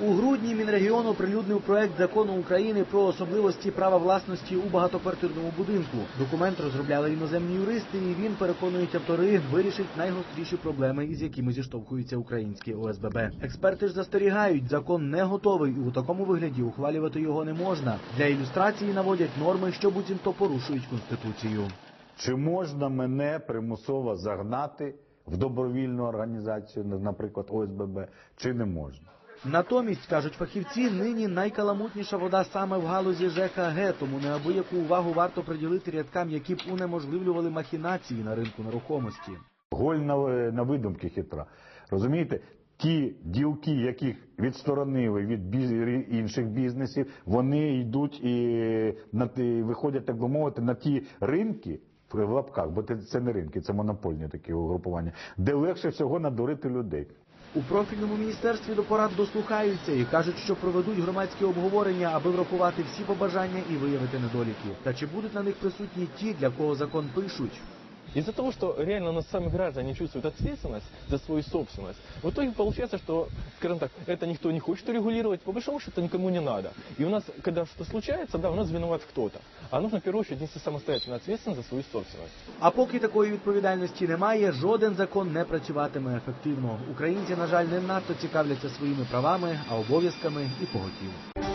У грудні Мінрегіон оприлюднив проект закону України про особливості права власності у багатоквартирному будинку. Документ розробляли іноземні юристи, і він переконують автори, вирішить найгостріші проблеми, із якими зіштовхується українські ОСББ. Експерти ж застерігають, закон не готовий, і у такому вигляді ухвалювати його не можна. Для ілюстрації наводять норми, що буцімто порушують конституцію. Чи можна мене примусово загнати в добровільну організацію, наприклад, ОСББ, чи не можна? Натомість, кажуть фахівці, нині найкаламутніша вода саме в галузі ЖКГ, тому неабияку увагу варто приділити рядкам, які б унеможливлювали махінації на ринку нерухомості. Голь на, на видумки хитра. Розумієте? Ті ділки, яких відсторонили від біз... інших бізнесів, вони йдуть і на ті, виходять, так би мовити, на ті ринки в лапках, бо це не ринки, це монопольні такі угрупування, де легше всього надурити людей. У профільному міністерстві до порад дослухаються і кажуть, що проведуть громадські обговорення, аби врахувати всі побажання і виявити недоліки. Та чи будуть на них присутні ті, для кого закон пишуть? Из-за того, что реально у нас сами граждане чувствуют ответственность за свою собственность, в итоге получается, что, скажем так, это никто не хочет регулировать, по большому счету никому не надо. И у нас, когда что-то случается, да, у нас виноват кто-то. А нужно в первую очередь нести самостоятельно ответственность за свою собственность. А поки такої відповідальності немає, жоден закон не працюватиме ефективно. Українці, на жаль, не надто цікавляться своїми правами, а обов'язками і поготів.